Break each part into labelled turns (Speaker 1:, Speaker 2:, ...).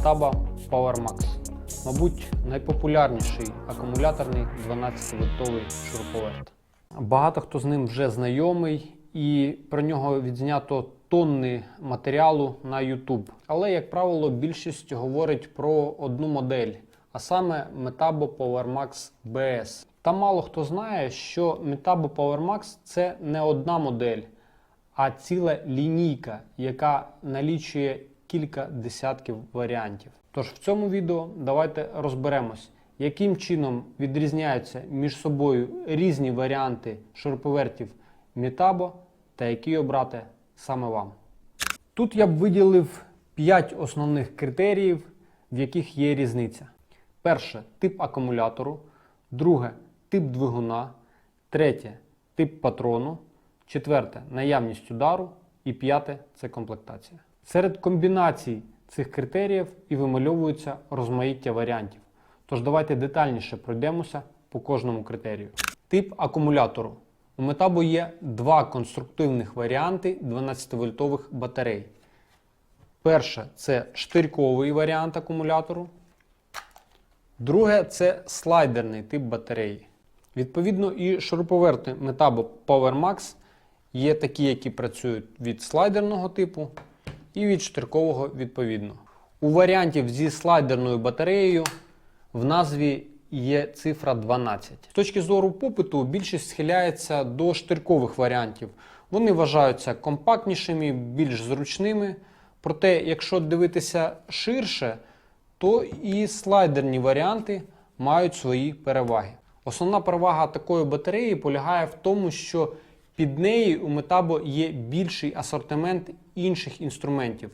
Speaker 1: Metaba PowerMax. Мабуть, найпопулярніший акумуляторний 12-вольтовий шуруповерт. Багато хто з ним вже знайомий, і про нього відзнято тонни матеріалу на YouTube. Але, як правило, більшість говорить про одну модель, а саме Metabo PowerMax BS. Та мало хто знає, що Metabo PowerMax це не одна модель, а ціла лінійка, яка налічує кілька десятків варіантів. Тож в цьому відео давайте розберемось, яким чином відрізняються між собою різні варіанти шуруповертів Metabo та які обрати саме вам. Тут я б виділив 5 основних критеріїв, в яких є різниця. Перше тип акумулятору, друге тип двигуна, третє тип патрону, четверте наявність удару і п'яте це комплектація. Серед комбінацій цих критеріїв і вимальовується розмаїття варіантів. Тож давайте детальніше пройдемося по кожному критерію. Тип акумулятору. У Metabo є два конструктивних варіанти 12-вольтових батарей. Перше це штирьковий варіант акумулятору. Друге це слайдерний тип батареї. Відповідно, і шуруповерти Metabo PowerMax є такі, які працюють від слайдерного типу і від штиркового відповідно. У варіантів зі слайдерною батареєю в назві є цифра 12. З точки зору попиту, більшість схиляється до штиркових варіантів. Вони вважаються компактнішими, більш зручними. Проте, якщо дивитися ширше, то і слайдерні варіанти мають свої переваги. Основна перевага такої батареї полягає в тому, що під нею у Metabo є більший асортимент інших інструментів,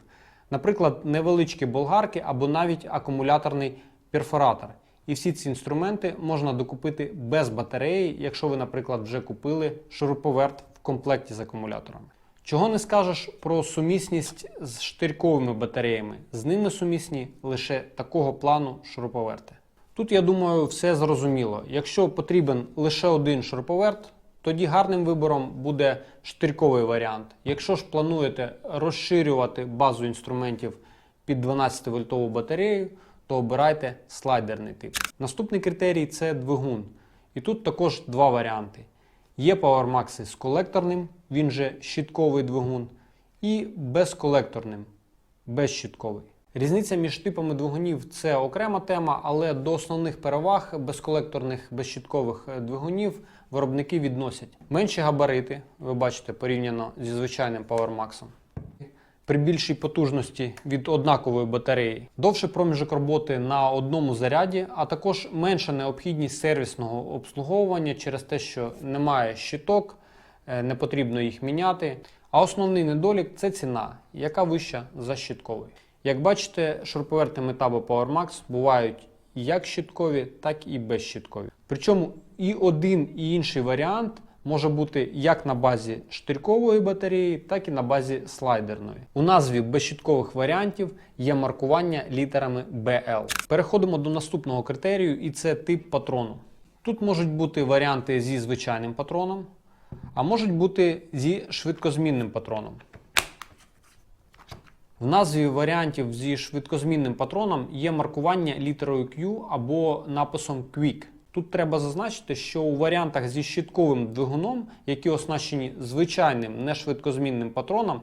Speaker 1: наприклад, невеличкі болгарки або навіть акумуляторний перфоратор. І всі ці інструменти можна докупити без батареї, якщо ви, наприклад, вже купили шуруповерт в комплекті з акумуляторами. Чого не скажеш про сумісність з штирьковими батареями. З ними сумісні лише такого плану шуруповерти. Тут, я думаю, все зрозуміло. Якщо потрібен лише один шуруповерт, тоді гарним вибором буде штирьковий варіант. Якщо ж плануєте розширювати базу інструментів під 12-вольтову батарею, то обирайте слайдерний тип. Наступний критерій це двигун. І тут також два варіанти. Є PowerMax з колекторним, він же щітковий двигун, і безколекторним, безщітковий. Різниця між типами двигунів це окрема тема, але до основних переваг безколекторних безщіткових е, двигунів виробники відносять менші габарити, ви бачите, порівняно зі звичайним PowerMax. При більшій потужності від однакової батареї, довший проміжок роботи на одному заряді, а також менша необхідність сервісного обслуговування через те, що немає щиток, е, не потрібно їх міняти. А основний недолік це ціна, яка вища за щитковий. Як бачите, шуруповерти Metabo PowerMax бувають як щиткові, так і безщиткові. Причому і один, і інший варіант може бути як на базі штирькової батареї, так і на базі слайдерної. У назві безщиткових варіантів є маркування літерами BL. Переходимо до наступного критерію, і це тип патрону. Тут можуть бути варіанти зі звичайним патроном, а можуть бути зі швидкозмінним патроном. В назві варіантів зі швидкозмінним патроном є маркування літерою Q або написом Quick. Тут треба зазначити, що у варіантах зі щитковим двигуном, які оснащені звичайним нешвидкозмінним патроном,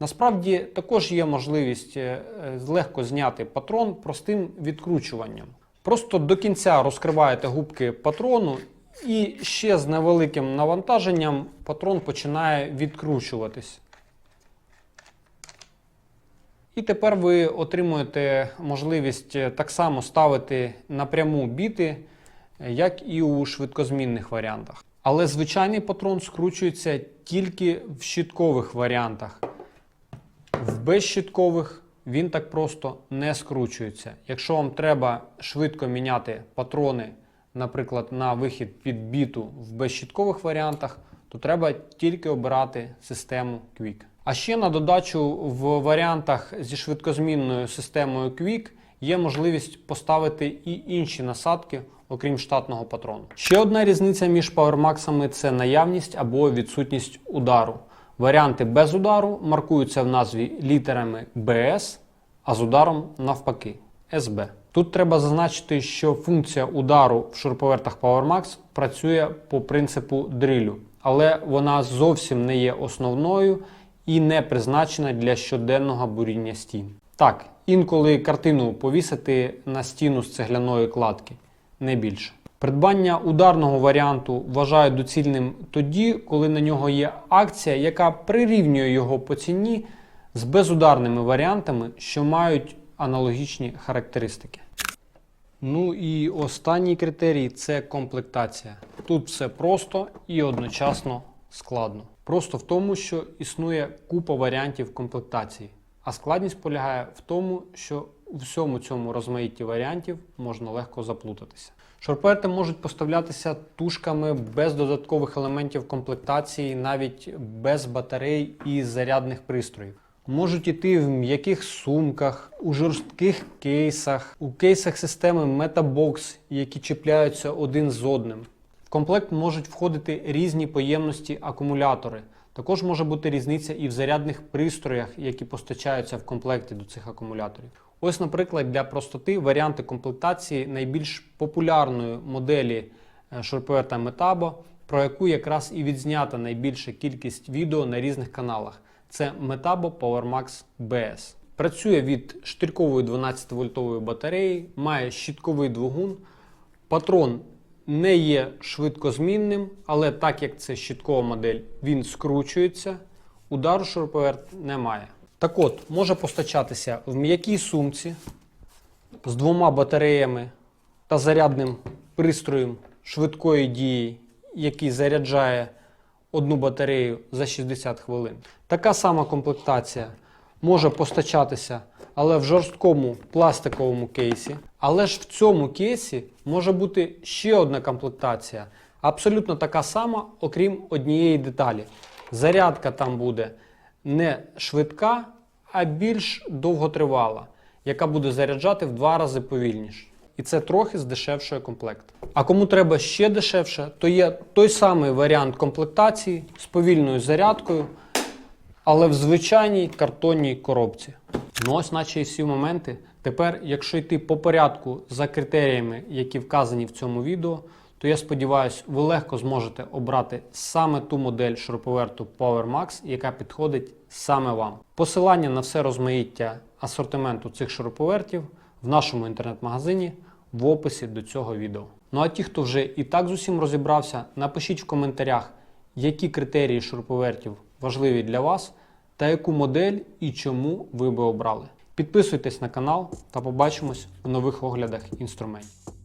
Speaker 1: насправді також є можливість е, легко зняти патрон простим відкручуванням. Просто до кінця розкриваєте губки патрону, і ще з невеликим навантаженням патрон починає відкручуватись. І тепер ви отримуєте можливість е, так само ставити напряму біти, е, як і у швидкозмінних варіантах. Але звичайний патрон скручується тільки в щиткових варіантах. В безщиткових він так просто не скручується. Якщо вам треба швидко міняти патрони, наприклад, на вихід під біту в безщиткових варіантах, то треба тільки обирати систему Quick. А ще на додачу в варіантах зі швидкозмінною системою Quick є можливість поставити і інші насадки, окрім штатного патрону. Ще одна різниця між PowerMax це наявність або відсутність удару. Варіанти без удару маркуються в назві літерами BS, а з ударом навпаки СБ. Тут треба зазначити, що функція удару в шуруповертах PowerMax працює по принципу дрилю, але вона зовсім не є основною і не призначена для щоденного буріння стін. Так, інколи картину повісити на стіну з цегляної кладки, не більше. Придбання ударного варіанту вважаю доцільним тоді, коли на нього є акція, яка прирівнює його по ціні з безударними варіантами, що мають аналогічні характеристики. Ну і останній критерій це комплектація. Тут все просто і одночасно складно. Просто в тому, що існує купа варіантів комплектації, а складність полягає в тому, що у всьому цьому розмаїтті варіантів можна легко заплутатися. Шурпети можуть поставлятися тушками без додаткових елементів комплектації, навіть без батарей і зарядних пристроїв. Можуть іти в м'яких сумках, у жорстких кейсах, у кейсах системи Metabox, які чіпляються один з одним. Комплект можуть входити різні поємності акумулятори. Також може бути різниця і в зарядних пристроях, які постачаються в комплекті до цих акумуляторів. Ось, наприклад, для простоти варіанти комплектації найбільш популярної моделі е, шуруповерта Metabo, про яку якраз і відзнята найбільша кількість відео на різних каналах. Це Metabo PowerMax BS. Працює від штирькової 12-вольтової батареї, має щітковий двигун. Патрон не є швидкозмінним, але так як це щиткова модель, він скручується, удару шуруповерт немає. Так от, може постачатися в м'якій сумці з двома батареями та зарядним пристроєм швидкої дії, який заряджає одну батарею за 60 хвилин. Така сама комплектація може постачатися, але в жорсткому пластиковому кейсі. Але ж в цьому кейсі може бути ще одна комплектація, абсолютно така сама, окрім однієї деталі. Зарядка там буде не швидка, а більш довготривала, яка буде заряджати в два рази повільніше. І це трохи здешевшує комплект. А кому треба ще дешевше, то є той самий варіант комплектації з повільною зарядкою, але в звичайній картонній коробці. Ну ось наче і всі моменти. Тепер, якщо йти по порядку за критеріями, які вказані в цьому відео, то я сподіваюся, ви легко зможете обрати саме ту модель шуруповерту PowerMax, яка підходить саме вам. Посилання на все розмаїття асортименту цих шуруповертів в нашому інтернет-магазині в описі до цього відео. Ну а ті, хто вже і так з усім розібрався, напишіть в коментарях, які критерії шуруповертів важливі для вас та яку модель і чому ви би обрали. Підписуйтесь на канал та побачимось в нових оглядах інструментів.